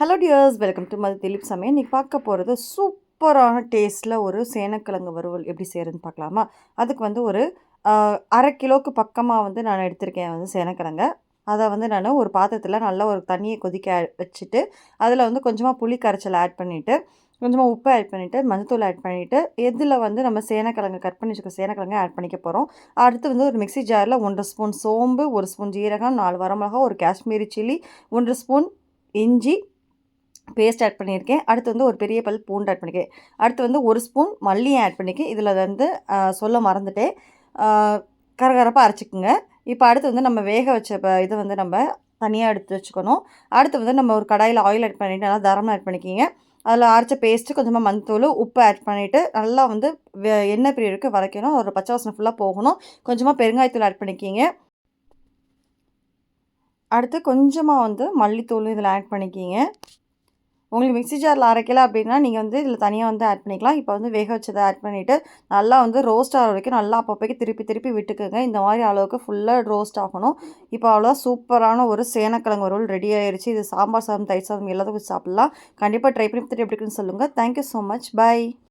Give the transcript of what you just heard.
Hello dears welcome to Madhu Dileep சமையல். இன்றைக்கி பார்க்க போகிறது சூப்பரான டேஸ்ட்டில் ஒரு சேனக்கிழங்கு வறுவல் எப்படி செய்கிறதுன்னு பார்க்கலாமா? அதுக்கு வந்து ஒரு அரை கிலோவுக்கு பக்கமாக வந்து நான் எடுத்திருக்கேன் வந்து சேனக்கிழங்க. அதை வந்து நான் ஒரு பாத்திரத்தில் நல்லா ஒரு தண்ணியை கொதிக்க வச்சுட்டு அதில் வந்து கொஞ்சமாக புளி கரைச்சல் ஆட் பண்ணிவிட்டு கொஞ்சமாக உப்பு ஆட் பண்ணிவிட்டு மஞ்சத்தூள் ஆட் பண்ணிவிட்டு எதில் வந்து நம்ம சேனக்கிழங்கு கட் பண்ணி வச்சுக்க சேனக்கிழங்கு ஆட் பண்ணிக்க போகிறோம் அடுத்து வந்து ஒரு மிக்ஸி ஜாரில் ஒன்றரை ஸ்பூன் சோம்பு ஒரு ஸ்பூன் ஜீரகம் நாலு வரமிளகா ஒரு காஷ்மீரி சில்லி ஒன்றரை ஸ்பூன் இஞ்சி பேஸ்ட் ஆட் பண்ணியிருக்கேன். அடுத்து வந்து ஒரு பெரிய பல் பூண்டு ஆட் பண்ணிக்கேன். அடுத்து வந்து ஒரு ஸ்பூன் மல்லியை ஆட் பண்ணியிருக்கேன் இதில் வந்து சொல்ல மறந்துட்டேன். கரகரப்பாக அரைச்சிக்கோங்க. இப்போ அடுத்து வந்து நம்ம வேக வச்ச இதை வந்து நம்ம தனியாக எடுத்து வச்சுக்கணும். அடுத்து வந்து நம்ம ஒரு கடாயில் ஆயில் ஆட் பண்ணிவிட்டு நல்லா தரமாக ஆட் பண்ணிக்கிங்க. அதில் அரைச்ச பேஸ்ட்டு கொஞ்சமாக மஞ்சத்தூள் உப்பு ஆட் பண்ணிவிட்டு நல்லா வந்து வெ- எண்ணெய் பிரியருக்கு வரைக்கணும் ஒரு பச்சை வாசனை ஃபுல்லாக போகணும். கொஞ்சமாக பெருங்காயத்தூள் ஆட் பண்ணிக்கிங்க. அடுத்து கொஞ்சமாக வந்து மல்லித்தூள் இதில் ஆட் பண்ணிக்கிங்க. உங்களுக்கு மிக்ஸி ஜாரில் அரைக்கல அப்படின்னா நீங்கள் வந்து இதில் தனியாக வந்து ஆட் பண்ணிக்கலாம். இப்போ வந்து வேக வச்சதை ஆட் பண்ணிவிட்டு நல்லா வந்து ரோஸ்ட் ஆகிற வரைக்கும் நல்லா அப்பப்போக்கு திருப்பி திருப்பி விட்டுக்குங்க. இந்த மாதிரி அளவுக்கு ஃபுல்லாக ரோஸ்ட் ஆகணும். இப்போ அவ்வளோ சூப்பரான ஒரு சேனக்கிழங்கு ரோல் ரெடி ஆயிருச்சு. இது சாம்பார் சாதம் தயிர் சாதம் எல்லாத்துக்கும் சாப்பிட்லாம். கண்டிப்பாக ட்ரை பண்ணி எப்படி இருக்குன்னு சொல்லுங்கள் தேங்க்யூ ஸோ மச் பை